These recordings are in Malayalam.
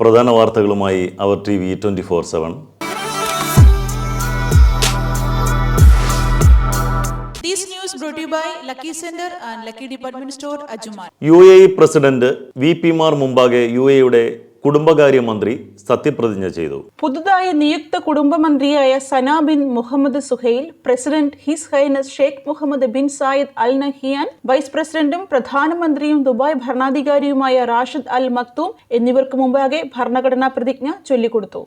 പ്രധാന വാർത്തകളുമായി അവർ T V twenty four seven This news brought by Lucky Center and Lucky Department Store, Ajuman. U A E president V P Mar മുമ്പാകെ യു എയുടെ കുടുംബകാര്യ മന്ത്രി സത്യപ്രതിജ്ഞ ചെയ്തു. പുതുതായി നിയുക്ത കുടുംബമന്ത്രിയായ Sana bin Mohammed Suhail president his highness Sheikh Mohammed bin Zayed Al Nahyan vice പ്രസിഡന്റും പ്രധാനമന്ത്രിയും ദുബായ് ഭരണാധികാരിയുമായ റാഷിദ് അൽ മക്തൂം എന്നിവർക്ക് മുമ്പാകെ ഭരണഘടനാ പ്രതിജ്ഞ ചൊല്ലിക്കൊടുത്തു.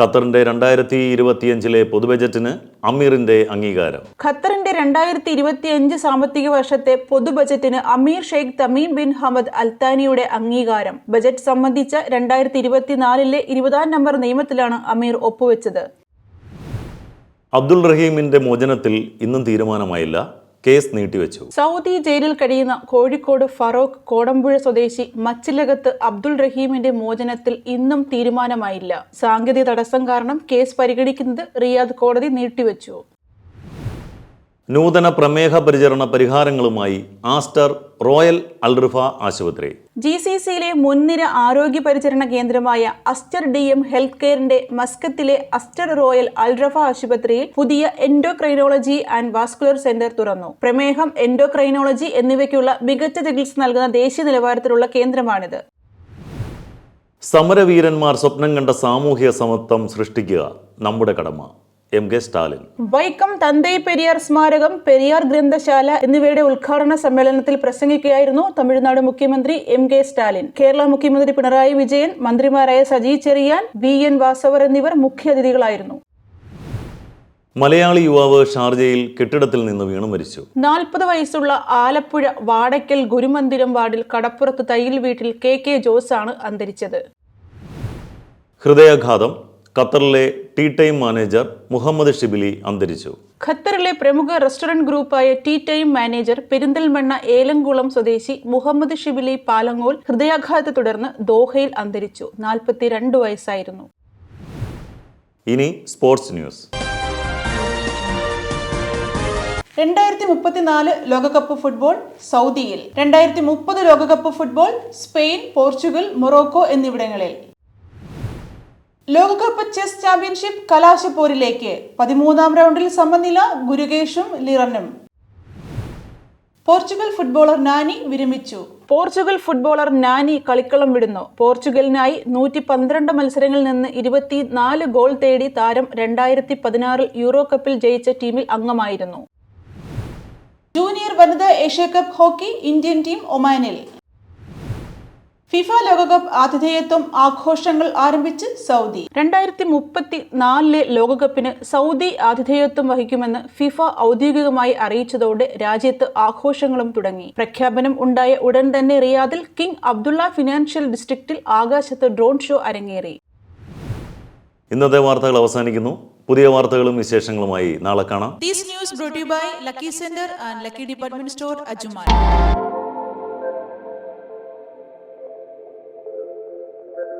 ഖത്തറിന്റെ രണ്ടായിരത്തി ഇരുപത്തിയഞ്ചിലെ പൊതുബജറ്റിന് അമീറിന്റെ അംഗീകാരം. ഖത്തറിന്റെ രണ്ടായിരത്തി ഇരുപത്തിയഞ്ച് സാമ്പത്തിക വർഷത്തെ പൊതുബജറ്റിന് Amir Sheikh Tamim bin Hamad അൽത്താനിയുടെ അംഗീകാരം. ബജറ്റ് സംബന്ധിച്ച രണ്ടായിരത്തി ഇരുപത്തിനാലിലെ ഇരുപതാം നമ്പർ നിയമത്തിലാണ് അമീർ ഒപ്പുവെച്ചത്. അബ്ദുൾ റഹീമിന്റെ മോചനത്തിൽ ഇന്നും തീരുമാനമായില്ല. കേസ് നീട്ടിവെച്ചു. സൗദി ജയിലിൽ കഴിയുന്ന കോഴിക്കോട് ഫറോക്ക് കോടമ്പുഴ സ്വദേശി മച്ചിലകത്ത് അബ്ദുൾ റഹീമിന്റെ മോചനത്തിൽ ഇന്നും തീരുമാനമായില്ല. സാങ്കേതിക തടസ്സം കാരണം കേസ് പരിഗണിക്കുന്നത് റിയാദ് കോടതി നീട്ടിവെച്ചു. നൂതന പ്രമേഹ പരിചരണ പരിഹാരങ്ങളുമായി ആസ്റ്റർ റോയൽ അൽറിഫ ആശുപത്രി. ജി സി സിയിലെ മുൻനിര ആരോഗ്യ പരിചരണ കേന്ദ്രമായ അസ്റ്റർ ഡി എം ഹെൽത്ത് കെയറിന്റെ മസ്കത്തിലെ അസ്റ്റർ റോയൽ അൽറഫ ആശുപത്രിയിൽ പുതിയ എൻഡോക്രൈനോളജി ആൻഡ് വാസ്കുലർ സെന്റർ തുറന്നു. പ്രമേഹം എൻഡോക്രൈനോളജി എന്നിവയ്ക്കുള്ള മികച്ച ചികിത്സ നൽകുന്ന ദേശീയ നിലവാരത്തിലുള്ള കേന്ദ്രമാണിത്. സമരവീരന്മാർ സ്വപ്നം കണ്ട സാമൂഹ്യ സമത്വം സൃഷ്ടിക്കുക നമ്മുടെ കടമ. M K Stalin. Vaikom Thanthai Periyar സ്മാരകം പെരിയാർ ഗ്രന്ഥശാല എന്നിവയുടെ ഉദ്ഘാടന സമ്മേളനത്തിൽ പ്രസംഗിക്കുകയായിരുന്നു തമിഴ്നാട് മുഖ്യമന്ത്രി എം കെ സ്റ്റാലിൻ. കേരള മുഖ്യമന്ത്രി പിണറായി വിജയൻ മന്ത്രിമാരായ സജി ചെറിയാൻ വി എൻ വാസവർ എന്നിവർ മുഖ്യാതിഥികളായിരുന്നു മലയാളി യുവാവ് ഷാർജയിൽ കെട്ടിടത്തിൽ നിന്ന് വീണു മരിച്ചു. നാൽപ്പത് വയസ്സുള്ള ആലപ്പുഴ വാടയ്ക്കൽ ഗുരുമന്ദിരം വാർഡിൽ കടപ്പുറത്ത് തയ്യിൽ വീട്ടിൽ കെ കെ ജോസ് ആണ് അന്തരിച്ചത്. ഹൃദയാഘാതം ഖത്തറിലെ tea time manager Muhammad Shibili അന്തരിച്ചു. ഖത്തറിലെ പ്രമുഖ restaurant ഗ്രൂപ്പായ tea time manager Perinthalmanna Elamkulam സ്വദേശി മുഹമ്മദ് ഷിബിലി പാലങ്ങോൽ ഹൃദയാഘാതത്തെ തുടർന്ന് ദോഹയിൽ അന്തരിച്ചു. നാൽപ്പത്തിരണ്ട് വയസ്സായിരുന്നു. ഇനി സ്പോർട്സ് ന്യൂസ്. രണ്ടായിരത്തി മുപ്പത്തിനാല് ലോകകപ്പ് ഫുട്ബോൾ സൗദിയിൽ. രണ്ടായിരത്തി മുപ്പത് ലോകകപ്പ് ഫുട്ബോൾ സ്പെയിൻ പോർച്ചുഗൽ മൊറോക്കോ എന്നിവിടങ്ങളിൽ. ലോകകപ്പ് ചെസ് ചാമ്പ്യൻഷിപ്പ് കലാശപ്പോരിലേക്ക്. പതിമൂന്നാം റൗണ്ടിൽ സമനില ഗുരുകേഷും ലിറനും. പോർച്ചുഗൽ ഫുട്ബോളർ നാനി വിരമിച്ചു. പോർച്ചുഗൽ ഫുട്ബോളർ നാനി കളിക്കളം വിടുന്നു. പോർച്ചുഗലിനായി നൂറ്റി പന്ത്രണ്ട് മത്സരങ്ങളിൽ നിന്ന് ഇരുപത്തിനാല് ഗോൾ തേടി താരം രണ്ടായിരത്തി പതിനാറിൽ യൂറോ കപ്പിൽ ജയിച്ച ടീമിൽ അംഗമായിരുന്നു. ജൂനിയർ വനിതാ Asia cup hockey Indian team ഒമാനിൽ. ഫിഫ ലോകകപ്പ് ആതിഥേയത്വം ആഘോഷങ്ങൾ ആരംഭിച്ച് സൗദി. രണ്ടായിരത്തി മുപ്പത്തി നാലിലെ ലോകകപ്പിന് സൗദി ആതിഥേയത്വം വഹിക്കുമെന്ന് ഫിഫ ഔദ്യോഗികമായി അറിയിച്ചതോടെ രാജ്യത്ത് ആഘോഷങ്ങളും തുടങ്ങി. പ്രഖ്യാപനം ഉണ്ടായ ഉടൻ തന്നെ റിയാദിൽ കിങ് അബ്ദുള്ള ഫിനാൻഷ്യൽ ഡിസ്ട്രിക്റ്റിൽ ആകാശത്ത് ഡ്രോൺ ഷോ അരങ്ങേറി. ഇന്നത്തെ വാർത്തകൾ അവസാനിക്കുന്നു. പുതിയ വാർത്തകളും വിശേഷങ്ങളുമായി നാളെ കാണാം. News Lucky Center and Lucky Department Store, Ajuman.